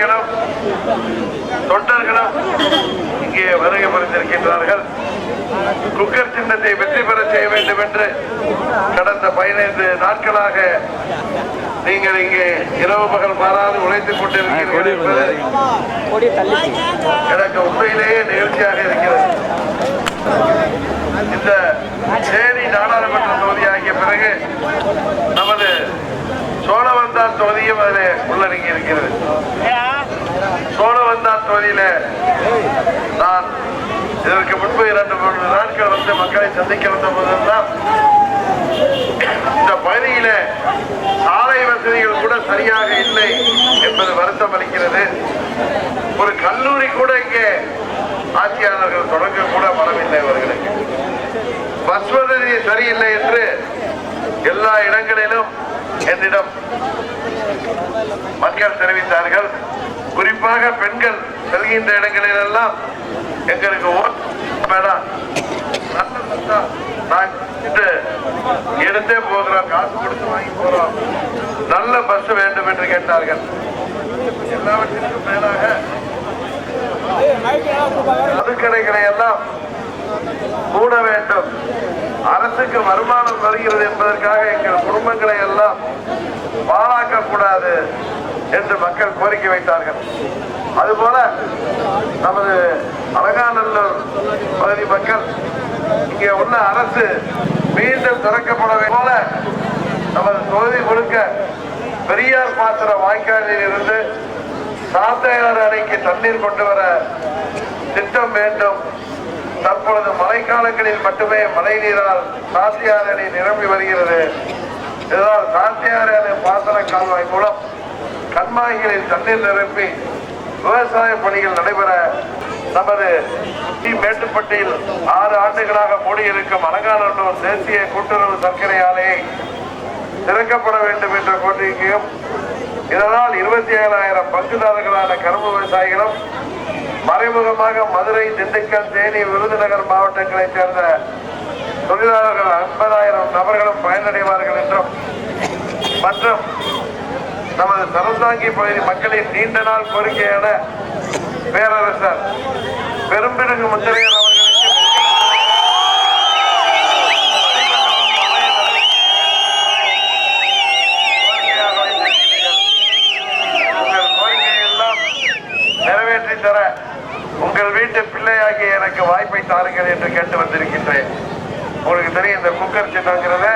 நிர்வாகிகளும் தொண்டர்களும் இங்கே வருகை புரிந்திருக்கின்றார்கள். குக்கர் சின்னத்தை வெற்றி பெற செய்ய வேண்டும் என்று கடந்த பதினைந்து நாட்களாக நீங்கள் இங்கே இரவு பகல் மாறாது உழைத்துக் கொண்டிருக்கிறீர்கள் என்பது எனக்கு உண்மையிலேயே நிகழ்ச்சியாக இருக்கிறது. இந்த தேனி நாடாளுமன்ற தொகுதி ஆகிய பிறகு நமது சோழவந்தான் தொகுதியும் அதில் உள்ளடங்கி இருக்கிறது. தொகுதியில நான் இதற்கு முன்பு இரண்டு மூன்று நாட்கள் வந்து மக்களை சந்திக்க வந்த போதெல்லாம் இந்த பகுதியில சாலை வசதிகள் கூட சரியாக இல்லை என்பது வருத்தம் அளிக்கிறது. ஒரு கல்லூரி கூட இங்கே ஆட்சியாளர்கள் தொடங்க கூட மனமில்லை அவர்களுக்கு. பஸ் வசதி சரியில்லை என்று எல்லா இடங்களிலும் என்னிடம் மக்கள் தெரிவித்தார்கள். குறிப்பாக பெண்கள் செல்கின்ற இடங்களில் எல்லாம் எங்களுக்கு ஓட்டு வேணாம் நல்ல நான் எடுத்தே போகிறோம் காசு கொடுத்து வாங்கி போறோம். நல்ல பஸ் வேண்டும் என்று கேட்டார்கள். எல்லாவற்றிற்கும் மேலாக மதுக்கடைகளை எல்லாம் மூட வேண்டும். அரசுக்கு வருமானம் வருகிறது என்பதற்காக எங்கள் குடும்பங்களை எல்லாம் பாழாக்க கூடாது என்று மக்கள் கோரிக்கை வைத்தார்கள். அதுபோல நமது அலங்காநல்லூர் பகுதி மக்கள் இங்கே உள்ள அரசு மீண்டும் திறக்கப்பட போல நமது தொகுதி முழுக்க பெரியார் பாத்திர வாய்க்காலில் இருந்து சாத்தையார் அணைக்கு தண்ணீர் கொண்டு வர திட்டம் வேண்டும். தற்பொழுது மழைக்காலங்களில் மட்டுமே மழை நீரால் சாத்தியார் அணை நிரம்பி வருகிறது. இதனால் சாத்தியார் அணை பாசன கால்வாய் மூலம் கண்மாய்களில் தண்ணீர் நிரப்பி விவசாய பணிகள் நடைபெற நமது மேட்டுப்பட்டியில் ஆறு ஆண்டுகளாக மூடியிருக்கும் அலங்காநல்லூர் தேசிய கூட்டுறவு சர்க்கரை ஆலையை திறக்கப்பட வேண்டும் என்ற கோரிக்கையும் இதனால் இருபத்தி ஏழாயிரம் பங்குதாரர்களான கரும்பு விவசாயிகளும் மறைமுகமாக மதுரை திண்டுக்கல் தேனி விருதுநகர் மாவட்டங்களைச் சேர்ந்த தொழிலாளர்கள் ஐம்பதாயிரம் நபர்களும் பயனடைவார்கள் என்றும் மற்றும் நமது சரந்தாங்கி பகுதி மக்களின் நீண்ட நாள் கோரிக்கையான பேரரசர் பெரும்பிடுகு முத்திரையர் அவர்களுக்கு உங்கள் கோரிக்கையை எல்லாம் நிறைவேற்றி தர உங்கள் வீட்டு பிள்ளையாகிய எனக்கு வாய்ப்பை தாருங்கள் என்று கேட்டு வந்திருக்கின்றேன். உங்களுக்கு தெரியும் இந்த குக்கர் சின்னங்கிறது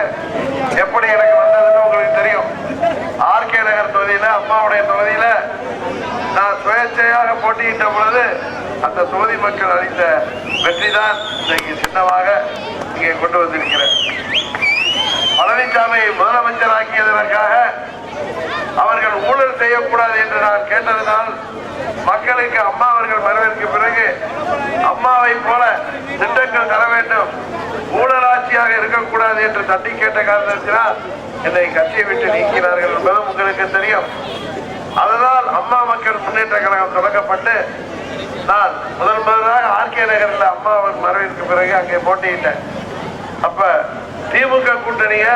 எப்படி எனக்கு வந்ததுன்னு உங்களுக்கு தெரியும். ஆர்கே நகர் தொகுதியில அம்மாவுடைய தொகுதியில நான் சுயேட்சையாக போட்டியிட்ட பொழுது அந்த தொகுதி மக்கள் அளித்த வெற்றி தான் இன்றைக்கு சின்னமாக இங்கே கொண்டு வந்திருக்கிறேன். பழனிசாமியை முதலமைச்சராக்கியதற்காக அவர்கள் ஊழல் செய்யக்கூடாது என்று நான் கேட்டதனால் மக்களுக்கு அம்மா அவர்கள் வருவதற்கு பிறகு அம்மாவை போல திட்டங்கள் தர வேண்டும். ஊழலாட்சியாக இருக்கக்கூடாது என்று தட்டி கேட்ட காரணத்தினால் என்னை கட்சியை விட்டு நீக்கினார்கள் என்பதும் உங்களுக்கு தெரியும். அதனால் அம்மா மக்கள் முன்னேற்ற கழகம் தொடங்கப்பட்டு நான் முதல் முதலாக ஆர்கே நகரில் அம்மா அவர்கள் மறைவிற்கு பிறகு அங்கே போட்டியிட்டேன். அப்ப திமுக கூட்டணிய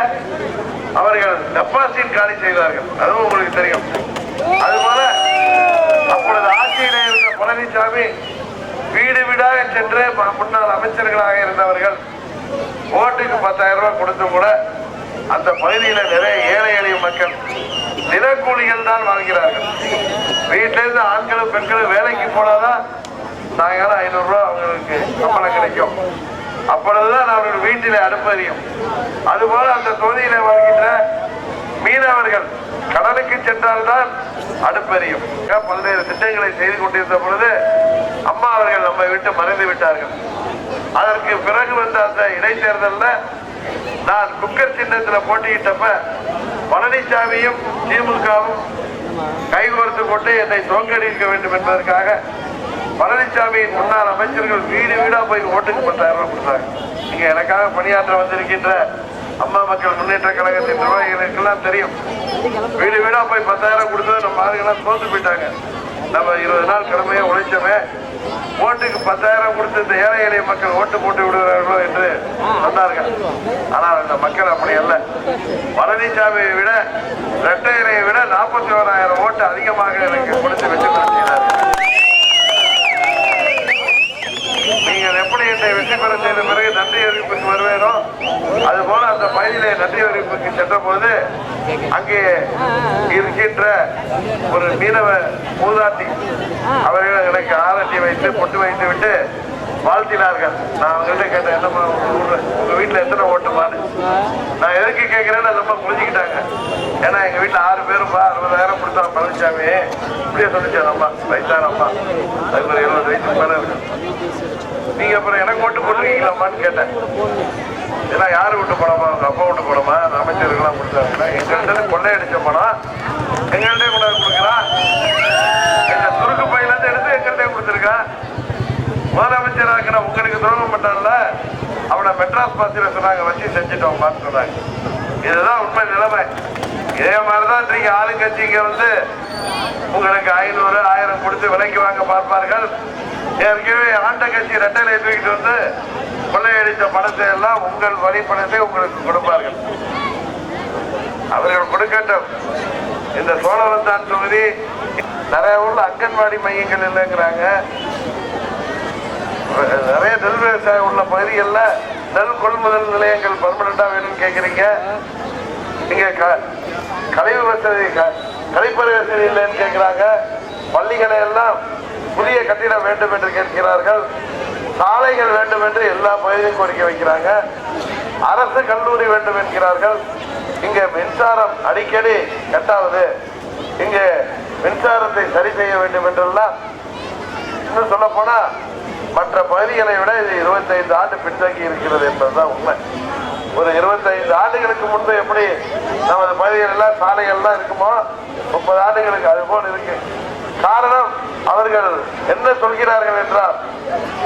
அவர்கள் டெபாசிட் காலி செய்தார்கள். அதுவும் உங்களுக்கு தெரியும். அதுபோல அப்பொழுது ஆட்சியிலே இருந்த பழனிசாமி வீடு வீடாக சென்று முன்னாள் அமைச்சர்களாக இருந்தவர்கள் ஓட்டுக்கு பத்தாயிரம் ரூபாய் கொடுத்து கூட அந்த பகுதியில நிறைய ஏழை எளிய மக்கள் தினக்கூலிகள் தான் வாழ்கிறார்கள் வீட்டில இருந்து ஆண்களும் பெண்களும் வேலைக்கு போனாதான் சாயங்காலம் ஐநூறு ரூபாய் அவங்களுக்கு சம்பளம் கிடைக்கும். அப்பொழுதுதான் அவர்கள் வீட்டிலே அனுப்பறியும் அதுபோல அந்த தொகுதியில வாழ்கின்ற மீனவர்கள் கடலுக்கு சென்றால்தான் அடுப்பறியும் பல்வேறு திட்டங்களை செய்து கொண்டிருந்த பொழுது அம்மா அவர்கள் நம்ம விட்டு மறைந்து விட்டார்கள். அதற்கு பிறகு வந்த அந்த இடைத்தேர்தலில் நான் குக்கர் சின்னத்தில் போட்டியிட்டப்ப பழனிசாமியும் திமுகவும் கைகோர்த்து கொண்டு என்னை தோங்கடிக்க வேண்டும் என்பதற்காக பழனிசாமியின் முன்னாள் அமைச்சர்கள் வீடு வீடா போய் ஓட்டுக்கு பத்தாயிரம் ரூபாய் கொடுத்தாங்க. நீங்க எனக்காக பணியாற்ற வந்திருக்கின்ற அம்மா மக்கள் முன்னேற்ற கழகத்தின் நிர்வாகிகளுக்கெல்லாம் தெரியும். வீடு வீடா போய் பத்தாயிரம் கொடுத்தது நம்ம ஆளுங்கெல்லாம் தோத்து போயிட்டாங்க. நம்ம இருபது நாள் கடமையா உழைச்சோமே. ஓட்டுக்கு பத்தாயிரம் கொடுத்து இந்த ஏழை எளிய மக்கள் ஓட்டு போட்டு விடுகிறார்களோ என்று சொன்னார்கள். ஆனால் அந்த மக்கள் அப்படி அல்ல. பழனிசாமியை விட இரட்டை இலையை விட நாற்பத்தி ஓராயிரம் ஓட்டு அதிகமாக எனக்கு கொடுத்து வெற்றி பெற்றார். அங்கே இருக்கின்ற ஒரு மீனவ மூதாட்டி. அவர்கள் எனக்கு ஆரட்டி வைத்து பொட்டு வைத்து விட்டு வாழ்த்தினார்கள். நான் அவங்கள்ட்ட கேட்டேன் என்ன உங்க ஊர்ல உங்க வீட்டுல எத்தனை ஓட்டுமான்னு? நான் எதுக்கு கேட்கிறேன்னு ரொம்ப புரிஞ்சுக்கிட்டாங்க. ஏன்னா எங்க வீட்டுல ஆறு பேருப்பா அறுபதாயிரம் கொடுத்தா பழனிசாமி இப்படியே சொல்லிச்சேன் அம்மா வயசான அம்மா அதுக்கு ஒரு எழுபது வயசுக்கு மேல இருக்கு. நீங்க அப்புறம் எனக்கு ஓட்டு போட்டுருக்கீங்களாம்மான்னு கேட்டேன். ஏன்னா யார் விட்டு பணமா அவங்க அப்பா விட்டு பணமா அந்த கொடுத்தாருன்னா கொடுத்தாங்க. எங்கள்கிட்ட கொள்ளையடிச்ச பணம் எங்கள்கிட்ட கொண்டாந்து கொடுக்குறான் எங்க சுருக்கு பையில இருந்து எடுத்து எங்கள்கிட்ட கொடுத்துருக்கான் முதலமைச்சர் இருக்கிற உங்களுக்கு துரோகம் பண்ணால அவனை மெட்ராஸ் பாசில சொன்னாங்க வச்சு செஞ்சுட்டோம்பான்னு சொன்னாங்க. இதுதான் உண்மை நிலைமை. இதே மாதிரிதான் இன்றைக்கு ஆளுங்கட்சிங்க வந்து உங்களுக்கு ஐநூறு ஆயிரம் கொடுத்து விலைக்கு வாங்க பார்ப்பார்கள். ஏற்கனவே ஆண்ட கட்சி ரெட்டையில தூக்கிட்டு வந்து கொள்ளையடித்த பணத்தை எல்லாம் உங்கள் வரி பணத்தை உங்களுக்கு கொடுப்பார்கள். அவர்கள் கொடுக்கட்டும். இந்த சோழவந்தான் தொகுதி நிறைய ஊர்ல அங்கன்வாடி மையங்கள் இல்லைங்கிறாங்க. நிறைய நெல் விவசாயம் உள்ள பகுதிகளில் நெல் கொள்முதல் நிலையங்கள் பர்மனண்டா வேணும்னு கேட்குறீங்க நீங்க கழிவு வசதி கழிப்பறை வசதி இல்லைன்னு கேட்குறாங்க பள்ளிகளை எல்லாம் புதிய கட்டிடம் வேண்டும் என்று கேட்கிறார்கள். சாலைகள் வேண்டும் என்று எல்லா பகுதியும் கோரிக்கை வைக்கிறாங்க. அரசு கல்லூரி வேண்டும் என்கிறார்கள். இங்கே மின்சாரம் அடிக்கடி கட்டாவது இங்கே மின்சாரத்தை சரி செய்ய வேண்டும் என்றெல்லாம் இன்னும் சொல்ல போனா மற்ற பகுதிகளை விட இது 25 ஆண்டு பின்தங்கி இருக்கிறது என்பதுதான் உண்மை. ஒரு 25 ஆண்டுகளுக்கு முன்பு எப்படி நமது பகுதிகள் எல்லாம் சாலைகள்லாம் இருக்குமோ முப்பது ஆண்டுகளுக்கு அது போல் இருக்கு. காரணம் அவர்கள் என்ன சொல்கிறார்கள் என்றால்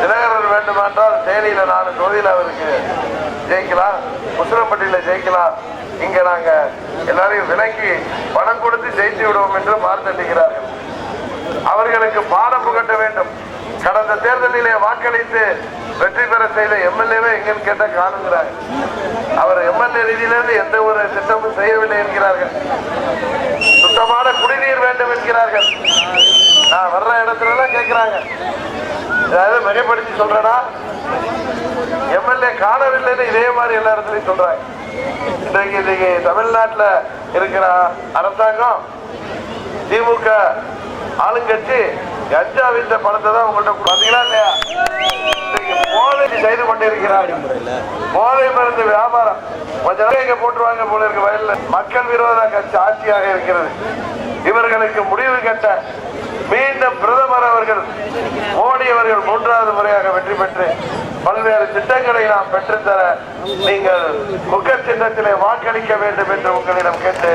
தினகரன் வேண்டுமென்றால் தேனியில நாலு தொகுதியில் அவருக்கு ஜெயிக்கலாம். முசுரம்பட்டியில ஜெயிக்கலாம். இங்க நாங்க எல்லாரையும் விலக்கி பணம் கொடுத்து ஜெயித்து விடுவோம் என்று மார்த்தட்டுகிறார்கள் அவர்களுக்கு பாடம் புகட்ட வேண்டும். கடந்த தேர்தலிலே வாக்களித்து வெற்றி பெற செய்த எம்எல்ஏவே எங்கன்னு கேட்ட காணுங்கிறார். அவர் எம்எல்ஏ நிதியிலிருந்து எந்த ஒரு திட்டமும் செய்யவில்லை என்கிறார்கள். சுத்தமான குடிநீர் வேண்டும் என்கிறார்கள். நான் வர்ற இடத்துல எல்லாம் கேட்கிறாங்க ஏதாவது மிகைப்படுத்தி சொல்றேனா? எம்எல்ஏ காணவில்லைன்னு இதே மாதிரி எல்லா இடத்துலையும் சொல்றாங்க. இன்றைக்கு இன்னைக்கு தமிழ்நாட்டில் இருக்கிற அரசாங்கம் திமுக ஆளுங்கட்சி கஞ்சா வித்த பணத்தை தான் உங்கள்கிட்ட பார்த்தீங்களா இல்லையா? இன்னைக்கு செய்து கொண்டிருக்கிறார். போதை மருந்து வியாபாரம். கொஞ்ச நேரம் இங்க போட்டுருவாங்க போல இருக்கு வயல்ல. மக்கள் விரோத கட்சி ஆட்சியாக இருக்கிறது. இவர்களுக்கு முடிவு கட்ட மீண்டும் பிரதமர் அவர்கள் மோடி அவர்கள் மூன்றாவது முறையாக வெற்றி பெற்று பல்வேறு திட்டங்களை நாம் பெற்றுத்தர நீங்கள் முக சின்னத்திலே வாக்களிக்க வேண்டும் என்று உங்களிடம் கேட்டு